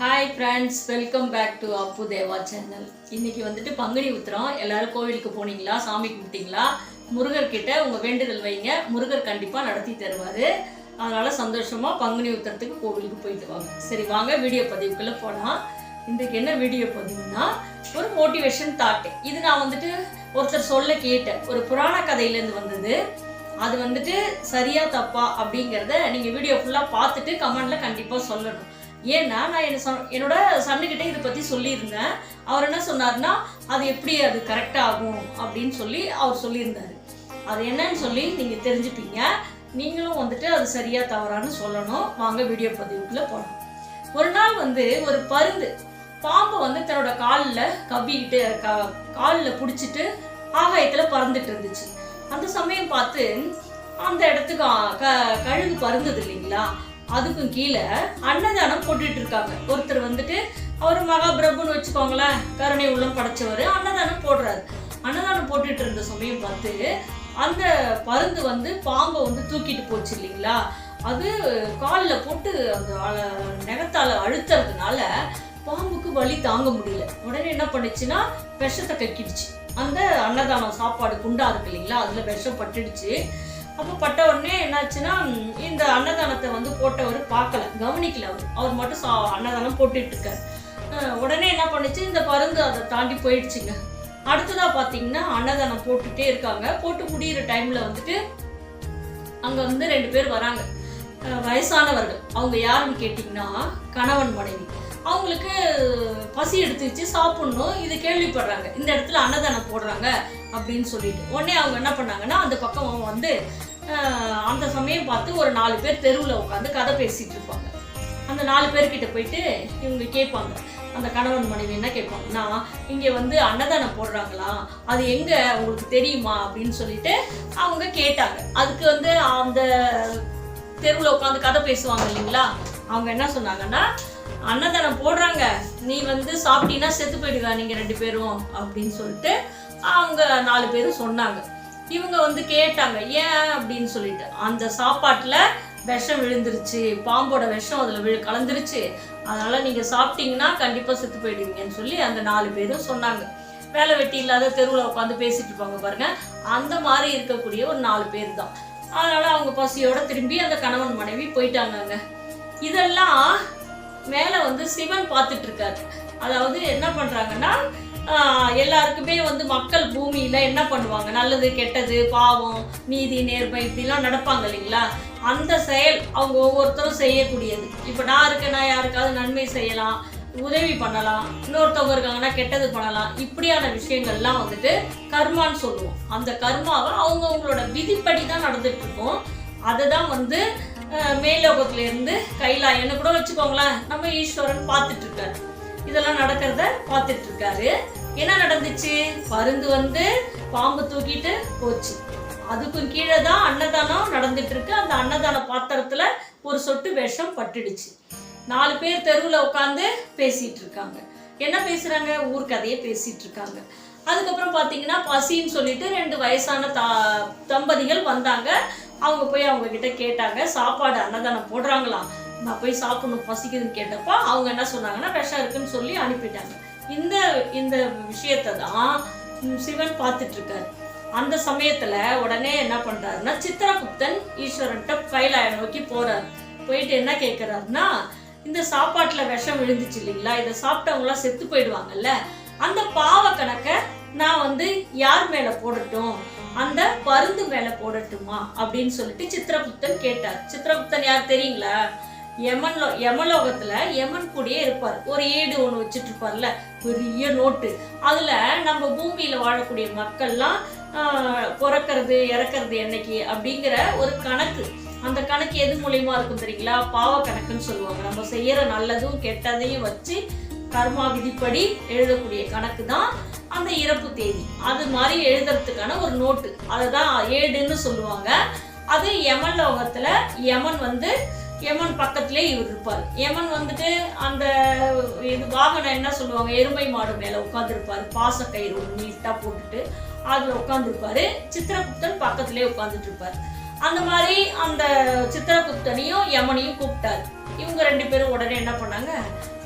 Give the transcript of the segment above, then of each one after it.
Hi friends welcome back to Appu Deva channel இன்னைக்கு வந்துட்டு பங்குனி உத்திரம். எல்லாரும் கோவிலுக்கு போனீங்களா? சாமி கும்பிட்டீங்களா? முருகர் உங்கள் வேண்டுதல் வைங்க. முருகர் கண்டிப்பாக நடத்தி தருவார். அதனால் சந்தோஷமாக பங்குனி உத்திரத்துக்கு கோவிலுக்கு போயிட்டு வாங்க. சரி வாங்க. வீடியோ பதிவுக்குள்ளே போகலாம் இன்றைக்கு என்ன வீடியோ பதிவுனா ஒரு மோட்டிவேஷன் தாட் இது நான் வந்துட்டு ஒருத்தர் சொல்ல கேட்டேன். ஒரு புராண கதையிலேருந்து வந்தது. அது வந்துட்டு சரியா தப்பா அப்படிங்கிறத நீங்கள் வீடியோ ஃபுல்லாக பார்த்துட்டு கமெண்டில் கண்டிப்பாக சொல்லணும். ஏன்னா நான் என்ன சொன்ன என்னோட சன்னுக்கிட்ட இதை பற்றி சொல்லியிருந்தேன். அவர் என்ன சொன்னார்னா அது எப்படி அது கரெக்டாக ஆகும் அப்படின்னு சொல்லி அவர் சொல்லியிருந்தாரு. அது என்னன்னு சொல்லி நீங்கள் தெரிஞ்சுப்பீங்க. நீங்களும் வந்துட்டு அது சரியா தவறான்னு சொல்லணும். வாங்க வீடியோ பதிவுக்குள்ளே போகலாம் ஒரு நாள் வந்து ஒரு பருந்து பாம்பை வந்து தன்னோட காலில் கவ்விக்கிட்டு கா காலில் பிடிச்சிட்டு ஆகாயத்தில் பறந்துட்டு இருந்துச்சு. அந்த சமயம் பார்த்து அந்த இடத்துக்கு க கழுகு பறந்தது இல்லைங்களா? அதுக்கும் கீழே அன்னதானம் போட்டுட்டு இருக்காங்க. ஒருத்தர் வந்துட்டு அவர் மகாபிரபுன்னு வச்சுக்கோங்களேன் கருணை உள்ளம் படைச்சவர் அன்னதானம் போடுறாரு. அன்னதானம் போட்டுட்டு இருந்த சமயம் பார்த்து அந்த பருந்து வந்து பாம்பை வந்து தூக்கிட்டு போச்சு இல்லைங்களா? அது காலில் போட்டு அந்த நகத்தால் அழுத்துறதுனால பாம்புக்கு வலி தாங்க முடியல. உடனே என்ன பண்ணுச்சுன்னா விஷத்தை கக்கிடுச்சு. அந்த அன்னதானம் சாப்பாடு குண்டா இருக்கு இல்லைங்களா? அதில் விஷம் பட்டுடுச்சு. அப்போ பட்ட உடனே என்னாச்சுன்னா இந்த அன்னதானத்தை வந்து போட்டவர் பார்க்கல. கவனிக்கல அவர். அவர் மட்டும் சா அன்னதானம் போட்டுட்டு இருக்காரு. உடனே என்ன பண்ணுச்சு? இந்த பருந்து அதை தாண்டி போயிடுச்சுங்க. அடுத்ததா பார்த்தீங்கன்னா அன்னதானம் போட்டுட்டே இருக்காங்க. போட்டு முடியிற டைம்ல வந்துட்டு அங்க வந்து ரெண்டு பேர் வராங்க. வயசானவர்கள். அவங்க யாருன்னு கேட்டிங்கன்னா கணவன் மனைவி. அவங்களுக்கு பசி எடுத்துச்சு சாப்பிடணும். இது கேள்விப்படுறாங்க. இந்த இடத்துல அன்னதானம் போடுறாங்க அப்படின்னு சொல்லிட்டு. உடனே அவங்க என்ன பண்ணாங்கன்னா அந்த பக்கம் வந்து அந்த சமயம் பார்த்து ஒரு நாலு பேர் தெருவில் உட்காந்து கதை பேசிட்டு இருப்பாங்க. அந்த நாலு பேர்கிட்ட போயிட்டு இவங்க கேட்பாங்க. அந்த கணவன் மனைவி என்ன கேட்பாங்கன்னா இங்கே வந்து அன்னதானம் போடுறாங்களா? அது எங்கே? உங்களுக்கு தெரியுமா? அப்படின்னு சொல்லிட்டு அவங்க கேட்டாங்க. அதுக்கு வந்து அந்த தெருவில் உட்காந்து கதை பேசுவாங்க இல்லைங்களா? அவங்க என்ன சொன்னாங்கன்னா அன்னதானம் போடுறாங்க. நீ வந்து சாப்பிட்டீங்கன்னா செத்து போயிடுவா நீங்கள் ரெண்டு பேரும். அப்படின்னு சொல்லிட்டு அவங்க நாலு பேரும் சொன்னாங்க. இவங்க வந்து கேட்டாங்க ஏன்? அப்படின்னு சொல்லிட்டு. அந்த சாப்பாட்டில் விஷம் விழுந்துருச்சு பாம்போட விஷம் அதில் விழு கலந்துருச்சு. அதனால் நீங்கள் சாப்பிட்டீங்கன்னா கண்டிப்பாக செத்து போயிடுவீங்கன்னு சொல்லி அந்த நாலு பேரும் சொன்னாங்க. வேலை வெட்டி இல்லாத தெருவில் உட்காந்து பேசிட்டு இருப்பாங்க பாருங்க. அந்த மாதிரி இருக்கக்கூடிய ஒரு நாலு பேர் தான். அதனால் அவங்க பசியோட திரும்பி அந்த கணவன் மனைவி போயிட்டாங்கங்க. இதெல்லாம் மேலே வந்து சிவன் பார்த்துட்டு இருக்காரு. அதாவது என்ன பண்ணுறாங்கன்னா எல்லாருக்குமே வந்து மக்கள் பூமியில என்ன பண்ணுவாங்க? நல்லது கெட்டது பாவம் நீதி நேர்மை இப்படிலாம் நடப்பாங்க இல்லைங்களா? அந்த செயல் அவங்க ஒவ்வொருத்தரும் செய்யக்கூடியது. இப்போ நான் இருக்கேன்னா யாருக்காவது நன்மை செய்யலாம் உதவி பண்ணலாம் இன்னொருத்தவங்க இருக்காங்கன்னா கெட்டது பண்ணலாம். இப்படியான விஷயங்கள்லாம் வந்துட்டு கர்மான்னு சொல்லுவோம். அந்த கர்மாவை அவங்க அவங்களோட விதிப்படி தான் நடந்துட்டு இருக்கும். அதை தான் வந்து அஹ், மேலோகத்துல இருந்து கைலாயன்னு கூட வச்சுக்கோங்களேன் நம்ம ஈஸ்வரன் பார்த்துட்டு இருக்காரு. இதெல்லாம் நடக்கிறத பார்த்துட்டு இருக்காரு. என்ன நடந்துச்சு? பருந்து வந்து பாம்பு தூக்கிட்டு போச்சு. அதுக்கும் கீழே தான் அன்னதானம் நடந்துட்டு இருக்கு அந்த அன்னதான பாத்திரத்துல ஒரு சொட்டு விஷம் பட்டுடுச்சு. நாலு பேர் தெருவில் உட்காந்து பேசிட்டு இருக்காங்க என்ன பேசுறாங்க? ஊர் கதையை பேசிட்டு இருக்காங்க அதுக்கப்புறம் பார்த்தீங்கன்னா பசின்னு சொல்லிட்டு ரெண்டு வயசான தா தம்பதிகள் வந்தாங்க. அவங்க போய் அவங்க கிட்ட கேட்டாங்க. சாப்பாடு அன்னதானம் போடுறாங்களாம். நான் போய் சாப்பிடணும் பசிக்குதுன்னு கேட்டப்ப அவங்க என்ன சொன்னாங்கன்னா விஷம் இருக்குன்னு சொல்லி அனுப்பிட்டாங்க. இந்த இந்த விஷயத்தை தான் சிவன் பார்த்துட்டு இருக்காரு அந்த சமயத்துல உடனே என்ன பண்றாருன்னா சித்திரகுப்தன் ஈஸ்வரன்ட்ட கைலாய நோக்கி போறாரு. போயிட்டு என்ன கேட்கிறாருன்னா இந்த சாப்பாட்டுல விஷம் விழுந்துச்சு இல்லைங்களா இதை சாப்பிட்டவங்களாம் செத்து போயிடுவாங்கல்ல அந்த பாவ கணக்கை நான் வந்து யார் மேல போடட்டும்? அந்த பருந்து மேல போடட்டுமா? அப்படின்னு சொல்லிட்டு சித்திரகுப்தன் கேட்டார். சித்திரகுப்தன் யார் தெரியுங்களா? யமன்லோ யமலோகத்துல யமன் கூடயே இருப்பார். ஒரு ஏடு ஒன்று வச்சுட்டு இருப்பார்ல பெரிய நோட்டு. அதுல நம்ம பூமியில வாழக்கூடிய மக்கள்லாம் ஆஹ், பிறக்கறது இறக்கறது என்னைக்கு? அப்படிங்கிற ஒரு கணக்கு. அந்த கணக்கு எது மூலியமா இருக்கும் தெரியுங்களா? பாவ கணக்குன்னு சொல்லுவாங்க. நம்ம செய்யற நல்லதும் கெட்டதையும் வச்சு கர்மா விதிப்படி எழுதக்கூடிய கணக்கு தான் அந்த இறப்பு தேதி. அது மாதிரி எழுதுறதுக்கான ஒரு நோட்டு. அதை தான் ஏடுன்னு சொல்லுவாங்க. அது யமன் லோகத்துல யமன் வந்து யமன் பக்கத்திலே இவர் இருப்பார். யமன் வந்துட்டு அந்த இது வாகனம் என்ன சொல்லுவாங்க? எருமை மாடு மேலே உட்காந்துருப்பாரு பாசக்கயிறு ஒரு நீட்டாக போட்டுட்டு அதில் உட்காந்துருப்பாரு சித்திரகுப்தன் பக்கத்திலே உட்காந்துட்டு இருப்பார் அந்த மாதிரி அந்த சித்திரகுப்தனையும் யமனையும் கூப்பிட்டாரு. இவங்க ரெண்டு பேரும் உடனே என்ன பண்ணாங்க?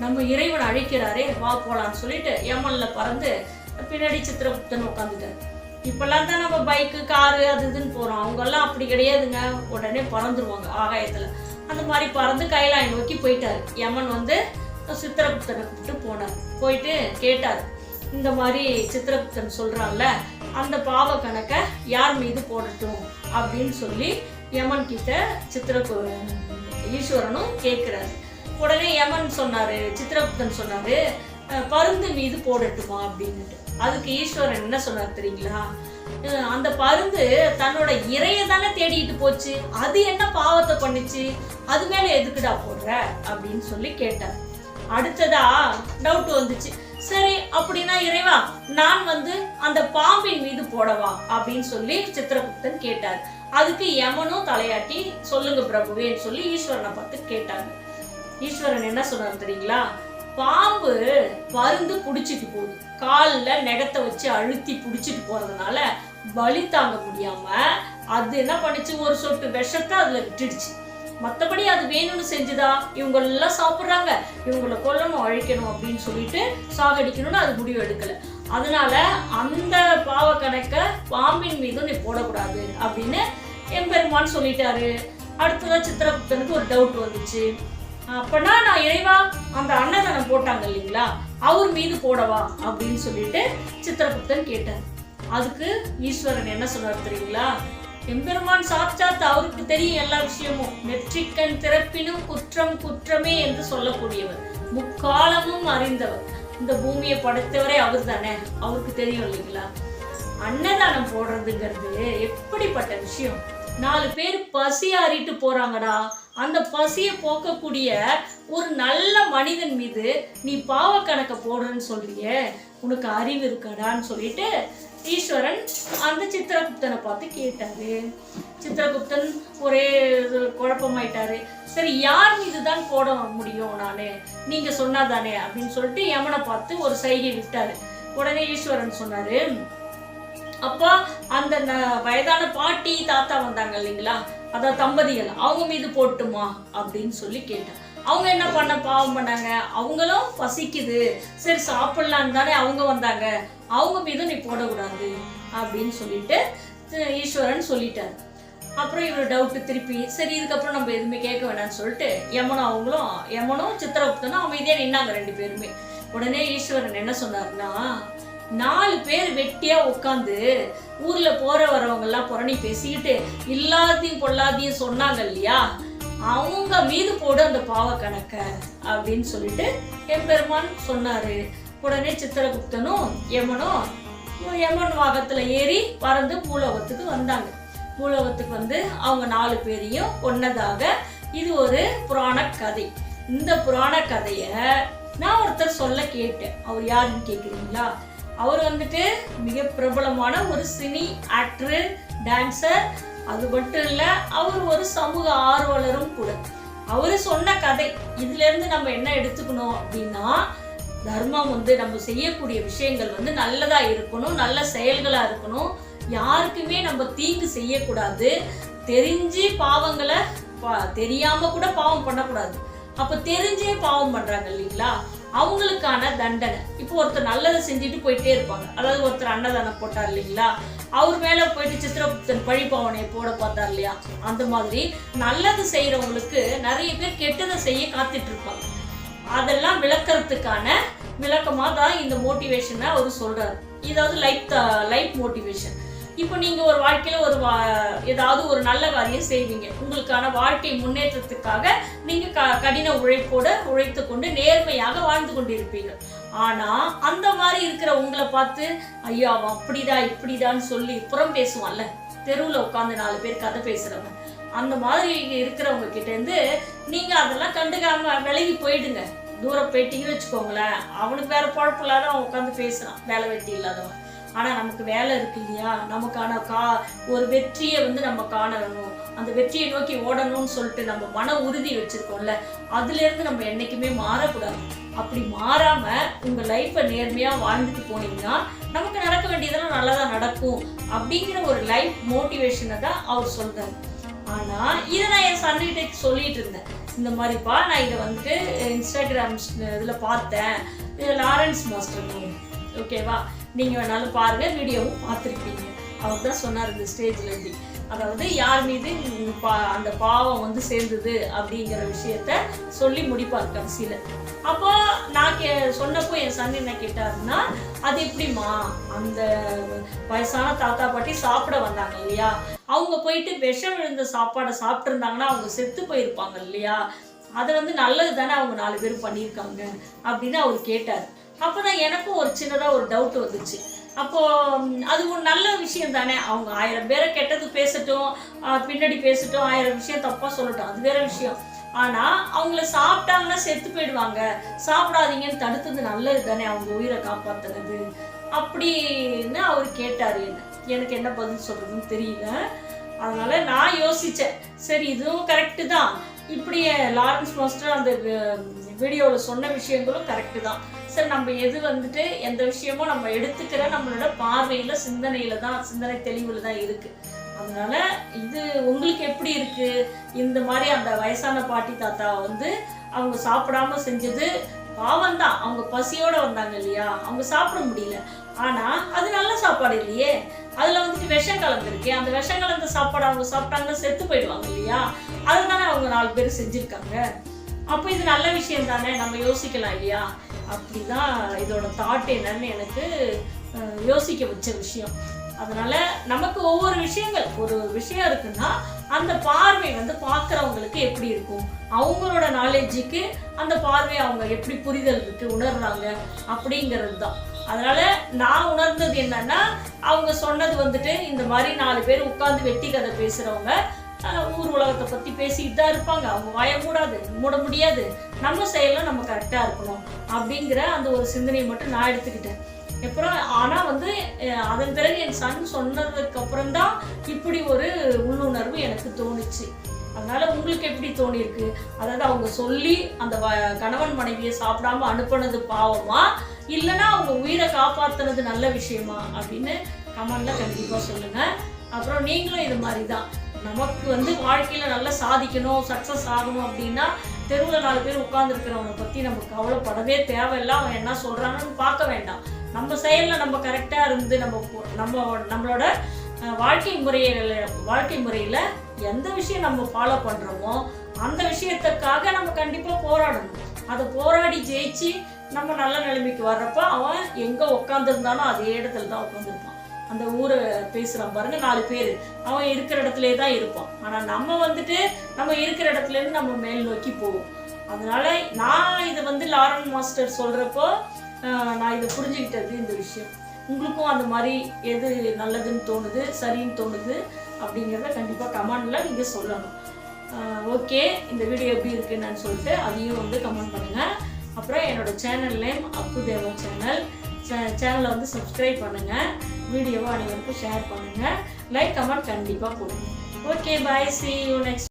நம்ம இறைவன் அழைக்கிறாரே வா போலான்னு சொல்லிட்டு யமன்ல பறந்து பின்னாடி சித்திரகுப்தன் உட்காந்துட்டாரு இப்பெல்லாம் தான் நம்ம பைக்கு காரு அது இதுன்னு போகிறோம் அவங்கெல்லாம் அப்படி கிடையாதுங்க. உடனே பறந்துருவாங்க ஆகாயத்தில். அந்த மாதிரி பறந்து கைலாய நோக்கி போயிட்டார். யமன் வந்து சித்திரகுப்தனை கூப்பிட்டு போனார். போயிட்டு கேட்டார் இந்த மாதிரி சித்திரகுப்தன் சொல்கிறான்ல அந்த பாவ கணக்கை யார் மீது போடட்டும் அப்படின்னு சொல்லி யமன் கிட்ட சித்திர ஈஸ்வரனும் கேட்குறாரு. உடனே யமன் சொன்னார் சித்திரகுப்தன் சொன்னார் பருந்து மீது போடட்டுமா அப்படின்ட்டு அதுக்கு ஈஸ்வரன் என்ன சொன்னார் தெரியுங்களா? அந்த பருந்து தன்னோட இறைய தானே தேடிட்டு போச்சு. அது என்ன பாவத்தை பண்ணுச்சு? அது மேல எதுக்குடா போடுற? அப்படின்னு சொல்லி கேட்டார். அடுத்ததா டவுட் வந்துச்சு. சரி அப்படின்னா இறைவா நான் வந்து அந்த பாம்பின் மீது போடவா? அப்படின்னு சொல்லி சித்திரகுப்தன் கேட்டார். அதுக்கு யமனும் தலையாட்டி சொல்லுங்க பிரபுவேன்னு சொல்லி ஈஸ்வரனை பார்த்து கேட்டாங்க. ஈஸ்வரன் என்ன சொன்னார் தெரியுங்களா? பாம்பு பருந்து புடிச்சிட்டு போகுது. காலில் நெகத்தை வச்சு அழுத்தி பிடிச்சிட்டு போறதுனால வலி தாங்க முடியாம அது என்ன பண்ணுச்சு? ஒரு சொட்டு விஷத்தை அதுல விட்டுடுச்சு. மற்றபடி அது வேணும்னு செஞ்சுதா? இவங்க எல்லாம் சாப்பிட்றாங்க. இவங்கள கொல்லணும் அழிக்கணும் அப்படின்னு சொல்லிட்டு சாகடிக்கணும்னு அது முடிவு எடுக்கல. அதனால அந்த பாவ கணக்கை பாம்பின் மீதும் நீ போடக்கூடாது அப்படின்னு எம்பெருமான் சொல்லிட்டாரு. அடுத்ததான் சித்திரகுப்தனுக்கு ஒரு டவுட் வந்துச்சு. அப்பனா நான் இறைவா அந்த அன்னதானம் போட்டாங்க இல்லைங்களா? அவர் மீது போடவா? அப்படின்னு சொல்லிட்டு சித்திரகுப்தன் கேட்டார். அதுக்கு ஈஸ்வரன் என்ன சொன்னார் தெரியுங்களா? எம்பெருமான் சாட்சாத் அவருக்கு தெரியும் எல்லா விஷயமும். நெற்றிக்கண் திறப்பினும் குற்றம் குற்றமே என்று சொல்லக்கூடியவர். முக்காலமும் அறிந்தவர். இந்த பூமியை படைத்தவரே அவர் தானே அவருக்கு தெரியும் இல்லைங்களா? அன்னதானம் போடுறதுங்கிறது எப்படிப்பட்ட விஷயம்? நாலு பேர் பசி ஆறிட்டு போறாங்கடா. அந்த பசியை போக்கக்கூடிய ஒரு நல்ல மனிதன் மீது நீ பாவ கணக்கை போடுறன்னு சொல்றிய? உனக்கு அறிவு இருக்கடான்னு சொல்லிட்டு ஈஸ்வரன் அந்த சித்திரகுப்தனை பார்த்து கேட்டாரு. சித்திரகுப்தன் ஒரே குழப்பமாயிட்டாரு. சரி யார் மீது தான் போட முடியும் நானு? நீங்க சொன்னாதானே அப்படின்னு சொல்லிட்டு யமனை பார்த்து ஒரு சைகை விட்டாரு. உடனே ஈஸ்வரன் சொன்னாரு அப்போ அந்த ந- வயதான பாட்டி தாத்தா வந்தாங்க இல்லைங்களா? அதான் தம்பதிகள் அவங்க மீது போட்டுமா? அப்படின்னு சொல்லி கேட்டேன். அவங்க என்ன பண்ண பாவம் பண்ணாங்க? அவங்களும் பசிக்குது. சரி சாப்பிடலான்னு தானே அவங்க வந்தாங்க. அவங்க மீதும் நீ போடக்கூடாது அப்படின்னு சொல்லிட்டு ஈஸ்வரன் சொல்லிட்டாரு. அப்புறம் இவர் டவுட்டு திருப்பி சரி இதுக்கப்புறம் நம்ம எதுவுமே கேட்க வேணாம்னு சொல்லிட்டு யமனும் அவங்களும் யமனும் சித்திரகுப்தனும் அமைதியாக நின்னாங்க ரெண்டு பேருமே. உடனே ஈஸ்வரன் என்ன சொன்னாருன்னா நாலு பேர் வெட்டியா உட்காந்து ஊர்ல போற வரவங்க எல்லாம் புரணி பேசிக்கிட்டு இல்லாதையும் பொல்லாதையும் சொன்னாங்க இல்லையா? அவங்க மீது போடு அந்த பாவ கணக்க அப்படின்னு சொல்லிட்டு எம்பெருமான் சொன்னாரு. உடனே சித்திரகுப்தனும் யமனும் யமன் வாகத்துல ஏறி பறந்து பூலோகத்துக்கு வந்தாங்க. பூலோகத்துக்கு வந்து அவங்க நாலு பேரையும் கொன்னதாக இது ஒரு புராண கதை. இந்த புராண கதைய நான் ஒருத்தர் சொல்ல கேட்டேன். அவர் யாருன்னு கேக்குறீங்களா? அவர் வந்துட்டு மிக பிரபலமான ஒரு சினி ஆக்டர் டான்சர். அது மட்டும் இல்லை அவர் ஒரு சமூக ஆர்வலரும் கூட. அவர் சொன்ன கதை இதுலேருந்து நம்ம என்ன எடுத்துக்கணும் அப்படின்னா தர்மம் வந்து நம்ம செய்யக்கூடிய விஷயங்கள் வந்து நல்லதாக இருக்கணும் நல்ல செயல்களாக இருக்கணும். யாருக்குமே நம்ம தீங்கு செய்யக்கூடாது. தெரிஞ்சு பாவங்களை பா- கூட பாவம் பண்ணக்கூடாது. அப்போ தெரிஞ்சே பாவம் பண்ணுறாங்க இல்லைங்களா? அவங்களுக்கான தண்டனை. இப்போ ஒருத்தர் நல்லதை செஞ்சுட்டு போயிட்டே இருப்பாங்க. அதாவது ஒருத்தர் அன்னதானம் போட்டார் இல்லைங்களா? அவர் மேலே போயிட்டு சித்திரகுப்தன் பழிப்பாவனையை போட பார்த்தார் இல்லையா? அந்த மாதிரி நல்லது செய்கிறவங்களுக்கு நிறைய பேர் கெட்டதை செய்ய காத்துட்டு இருப்பாங்க. அதெல்லாம் விளக்கறதுக்கான விளக்கமாக தான் இந்த மோட்டிவேஷனை அவர் சொல்கிறார் இதாவது லைஃப் லைஃப் மோட்டிவேஷன் இப்போ நீங்கள் ஒரு வாழ்க்கையில் ஒரு வா- ஏதாவது ஒரு நல்ல காரியம் செய்வீங்க. உங்களுக்கான வாழ்க்கை முன்னேற்றத்துக்காக நீங்கள் க- கடின உழைப்போடு உழைத்து கொண்டு நேர்மையாக வாழ்ந்து கொண்டிருப்பீங்க ஆனால் அந்த மாதிரி இருக்கிற உங்களை பார்த்து ஐயோ அவன் அப்படிதான் இப்படிதான்னு சொல்லி புறம் பேசுவான்ல. தெருவில் உட்காந்து நாலு பேர் கதை பேசுகிறவன் அந்த மாதிரி இருக்கிறவங்க கிட்டேருந்து நீங்கள் அதெல்லாம் கண்டுக்காம விலகி போயிடுங்க. தூரம் போயிட்டீங்கன்னு வச்சுக்கோங்களேன். அவனுக்கு வேற குழப்பம் இல்லாத அவன் உட்காந்து பேசுகிறான் வேலை வெட்டி இல்லாதவன். ஆனால் நமக்கு வேலை இருக்கு இல்லையா? நமக்கான கா ஒரு வெற்றியை வந்து நம்ம காணணும். அந்த வெற்றியை நோக்கி ஓடணும்னு சொல்லிட்டு நம்ம மன உறுதி வச்சுருக்கோம்ல அதுலேருந்து நம்ம என்னைக்குமே மாறக்கூடாது. அப்படி மாறாம உங்க லைஃப்பை நேர்மையா வாழ்ந்துட்டு போனீங்கன்னா நமக்கு நடக்க வேண்டியதெல்லாம் நல்லதா நடக்கும் அப்படிங்கிற ஒரு லைஃப் மோட்டிவேஷனை தான் அவர் சொல்றாரு. ஆனா இதை நான் என் சன்னிகிட்ட சொல்லிட்டு இருந்தேன். இந்த மாதிரிப்பா நான் இதை வந்துட்டு இன்ஸ்டாகிராம் இதில் பார்த்தேன். இது லாரன்ஸ் மாஸ்டர் ஓகேவா? நீங்கள் வேணாலும் பாருங்கள் வீடியோவும் பார்த்துருப்பீங்க. அவர் தான் சொன்னார் இந்த ஸ்டேஜ்லேருந்து அதாவது யார் மீது பா- அந்த பாவம் வந்து சேர்ந்தது அப்படிங்கிற விஷயத்த சொல்லி முடிப்பார் கடைசியில். அப்போ நான் கே சொன்னப்போ என் சன் என்ன கேட்டாருன்னா அது எப்படிம்மா? அந்த வயசான தாத்தா பாட்டி சாப்பிட வந்தாங்க இல்லையா? அவங்க போயிட்டு விஷம் விழுந்த சாப்பாடை சாப்பிட்ருந்தாங்கன்னா அவங்க செத்து போயிருப்பாங்க இல்லையா? அது வந்து நல்லது தானே அவங்க நாலு பேர் பண்ணியிருக்காங்க அப்படின்னு அவர் கேட்டார். அப்போ தான் எனக்கும் ஒரு சின்னதாக ஒரு டவுட் வந்துச்சு. அப்போ அது ஒரு நல்ல விஷயம் தானே. அவங்க ஆயிரம் பேரை கெட்டது பேசட்டும் பின்னாடி பேசட்டும் ஆயிரம் விஷயம் தப்பாக சொல்லட்டும் அது வேற விஷயம். ஆனால் அவங்கள சாப்பிட்டாங்கன்னா செத்து போயிடுவாங்க. சாப்பிடாதீங்கன்னு தடுத்தது நல்லது தானே அவங்க உயிரை காப்பாற்றுறது அப்படின்னு அவர் கேட்டார். என்ன எனக்கு என்ன பதில் சொல்கிறதுன்னு தெரியல. அதனால நான் யோசித்தேன் சரி இதுவும் கரெக்டு தான். இப்படியே லாரன்ஸ் மாஸ்டர் அந்த வீடியோவில் சொன்ன விஷயங்களும் கரெக்டு தான். சரி நம்ம எது வந்துட்டு எந்த விஷயமும் நம்ம எடுத்துக்கிற நம்மளோட பார்வையில் சிந்தனையில் தான் சிந்தனை தெளிவில் தான் இருக்குது அதனால இது உங்களுக்கு எப்படி இருக்கு? இந்த மாதிரி அந்த வயசான பாட்டி தாத்தா வந்து அவங்க சாப்பிடாம செஞ்சது பாவம் தான். அவங்க பசியோட வந்தாங்க இல்லையா? அவங்க சாப்பிட முடியல. ஆனா அது நல்ல சாப்பாடு இல்லையே. அதில் வந்துட்டு விஷம் கலந்துருக்கு அந்த விஷம் கலந்த சாப்பாடு அவங்க சாப்பிட்டாங்கன்னா செத்து போயிடுவாங்க இல்லையா? அதுதானே அவங்க நாலு பேர் செஞ்சுருக்காங்க. அப்போ இது நல்ல விஷயம் தானே? நம்ம யோசிக்கலாம் இல்லையா? அப்படிதான் இதோட தாட் என்னன்னு எனக்கு யோசிக்க வச்ச விஷயம். அதனால நமக்கு ஒவ்வொரு விஷயங்கள் ஒரு விஷயம் இருக்குன்னா அந்த பார்வை வந்து பார்க்குறவங்களுக்கு எப்படி இருக்கும்? அவங்களோட நாலேஜுக்கு அந்த பார்வை அவங்க எப்படி புரிதல் இருக்கு உணர்றாங்க? அப்படிங்கிறது தான் அதனால நான் உணர்ந்தது என்னன்னா அவங்க சொன்னது வந்துட்டு இந்த மாதிரி நாலு பேர் உட்கார்ந்து வெட்டி கதை பேசுறவங்க ஊர் உலகத்தை பத்தி பேசிட்டு தான் இருப்பாங்க. அவங்க வாய மூடாது மூட முடியாது. நம்ம செயலில் நம்ம கரெக்டாக இருக்கணும் அப்படிங்கிற அந்த ஒரு சிந்தனையை மட்டும் நான் எடுத்துக்கிட்டேன். அப்புறம் ஆனால் வந்து அதன் பிறகு என் சன் சொன்னதுக்கு அப்புறம் தான் இப்படி ஒரு உள்ளுணர்வு எனக்கு தோணுச்சு. அதனால உங்களுக்கு எப்படி தோணியிருக்கு? அதாவது அவங்க சொல்லி அந்த வ- கணவன் மனைவியை சாப்பிடாம அனுப்புனது பாவமா? இல்லைன்னா அவங்க உயிரை காப்பாற்றுறது நல்ல விஷயமா அப்படின்னு கமெண்ட்ல கண்டிப்பாக சொல்லுங்கள் அப்புறம் நீங்களும் இது மாதிரி தான் நமக்கு வந்து வாழ்க்கையில் நல்லா சாதிக்கணும் சக்சஸ் ஆகணும் அப்படின்னா தெருவில் நாலு பேர் உட்காந்துருக்கிறவனை பற்றி நம்ம கவலைப்படவே தேவையில்லை. அவன் என்ன சொல்கிறாங்கன்னு பார்க்க வேண்டாம். நம்ம செயலில் நம்ம கரெக்டாக இருந்து நம்ம போ- நம்ம நம்மளோட வாழ்க்கை முறையில வாழ்க்கை முறையில் எந்த விஷயம் நம்ம ஃபாலோ பண்ணுறோமோ அந்த விஷயத்துக்காக நம்ம கண்டிப்பாக போராடணும். அதை போராடி ஜெயிச்சு நம்ம நல்ல நிலைமைக்கு வர்றப்ப அவன் எங்கே உட்காந்துருந்தானோ அதே இடத்துல தான் உட்காந்துருப்பான் அந்த ஊரை பேசுகிறான் பாருங்க நாலு பேர். அவன் இருக்கிற இடத்துலே தான் இருப்பான். ஆனால் நம்ம வந்துட்டு நம்ம இருக்கிற இடத்துலேருந்து நம்ம மேல் நோக்கி போவோம். அதனால நான் இதை வந்து லாரன் மாஸ்டர் சொல்கிறப்போ நான் இதை புரிஞ்சுக்கிட்டது இந்த விஷயம். உங்களுக்கும் அந்த மாதிரி எது நல்லதுன்னு தோணுது சரின்னு தோணுது அப்படிங்கிறத கண்டிப்பாக கமெண்டில் நீங்கள் சொல்லணும். ஓகே இந்த வீடியோ எப்படி இருக்குன்னு சொல்லிட்டு அதையும் வந்து கமெண்ட் பண்ணுங்கள் அப்புறம் என்னோட channel name Appu Deva channel சேனலை வந்து சப்ஸ்கிரைப் பண்ணுங்கள் வீடியோவை அனைவருக்கும் ஷேர் பண்ணுங்கள் லைக் கமெண்ட் கண்டிப்பாக கொடுங்க okay bye see you next